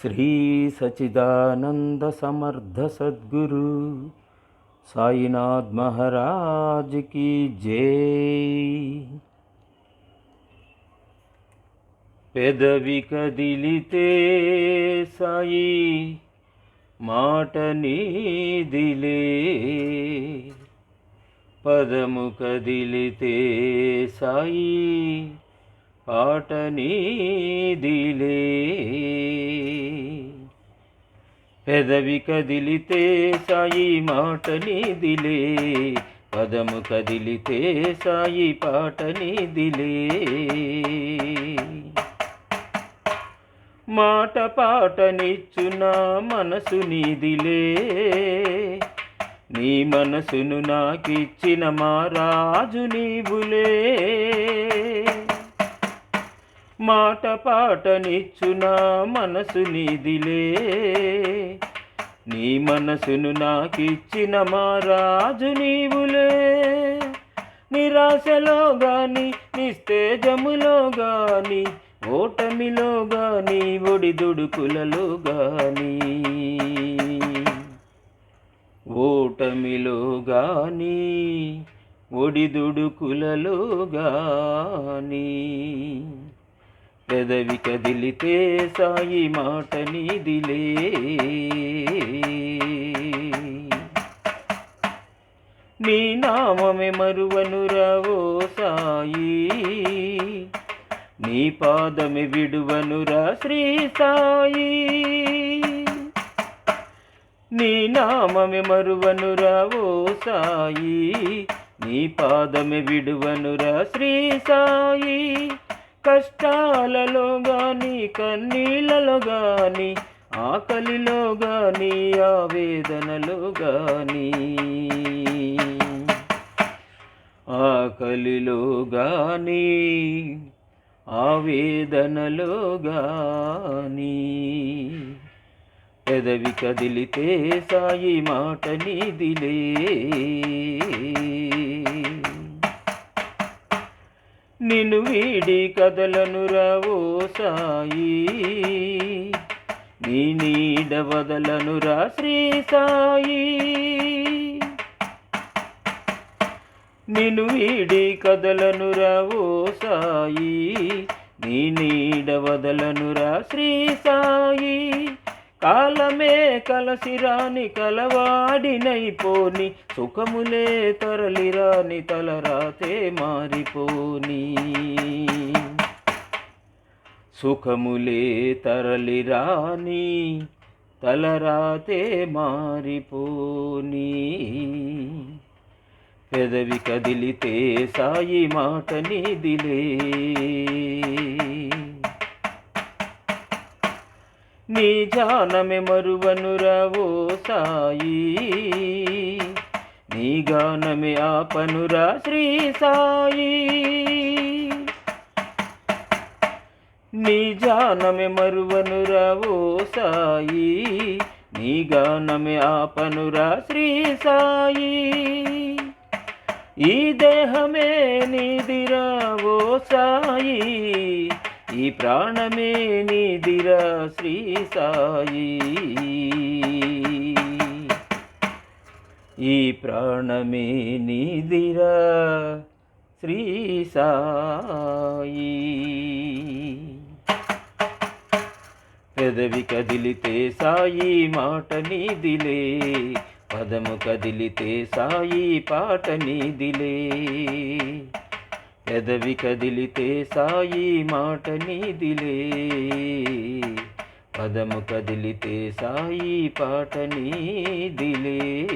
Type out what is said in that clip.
శ్రీ సచిదానంద సమర్థ సద్గురు. సాయినాథ్ మహారాజ్ की జై. పెదవి కదిలితే సాయి మాట నీదిలే. పదము కదిలితే సాయి పాట నీదిలే పెదవి కదిలితే సాయి మాట నీదిలే పదము కదిలితే సాయి పాట నీదిలే మాట పాటనిచ్చున మనసు నీదిలే. నీ మనసును నాకిచ్చిన మా రాజు నీవులే. మాట పాటనిచ్చునా మనసు నీదిలే. నీ మనసును నాకిచ్చిన మా రాజు నీవులే. నిరాశలో గాని నిస్తేజములో గాని ఓటమిలో గాని ఒడిదుడుకులలో గాని. ఓటమిలో గాని ఒడిదుడుకులలో గాని. పెదవి కదిలితే సాయి మాట నీదిలే నీ నామమే మరువనురావో సాయి. నీ పాదమే విడువనురా శ్రీ సాయి. నీ నామమి మరువనురా ఓ సాయి. నీ పాదమే విడువనురా శ్రీ సాయి. కష్టాలలో గాని కన్నీళ్ళలో గాని ఆకలిలో గాని ఆవేదనలో గాని ఆకలిలో గాని ఆవేదనలో గాని పెదవి కదిలితే సాయి మాట నీదిలే. వీడి కదలను రావో సాయి. నీ నీడ వదలను రా శ్రీ సాయి. నిన్ను వీడి కదలను రావో సాయి. నీ నీడ వదలనురా శ్రీ సాయి. కాలమే కలసిరాని కలవాడినైపోని సుఖములే తరలిరాని తలరాతే మారిపోని. సుఖములే తరలిరాని తలరాతే మారిపోని. పెదవి కదిలితే సాయి మాట నిదిలే. నీ జానమే మరువను రావో సాయి. నీ గానమే ఆపనురా శ్రీ సాయి. నీ జానమే మరువను రావో సాయి. నీ గానమే ఆపనురా శ్రీ సాయి. ఈ దేహమే నీదిరావో సాయి. ఈ ప్రాణమే నీదిరా శ్రీ సాయి. ఈ ప్రాణమే నీదిరా శ్రీ సాయి. పెదవి కదిలితే సాయి మాట నీదిలే. పదము కదిలితే సాయి పాట నీదిలే. పెదవి కదిలితే సాయి మాట నీదిలే. పదము కదిలితే సాయి పాట నీదిలే.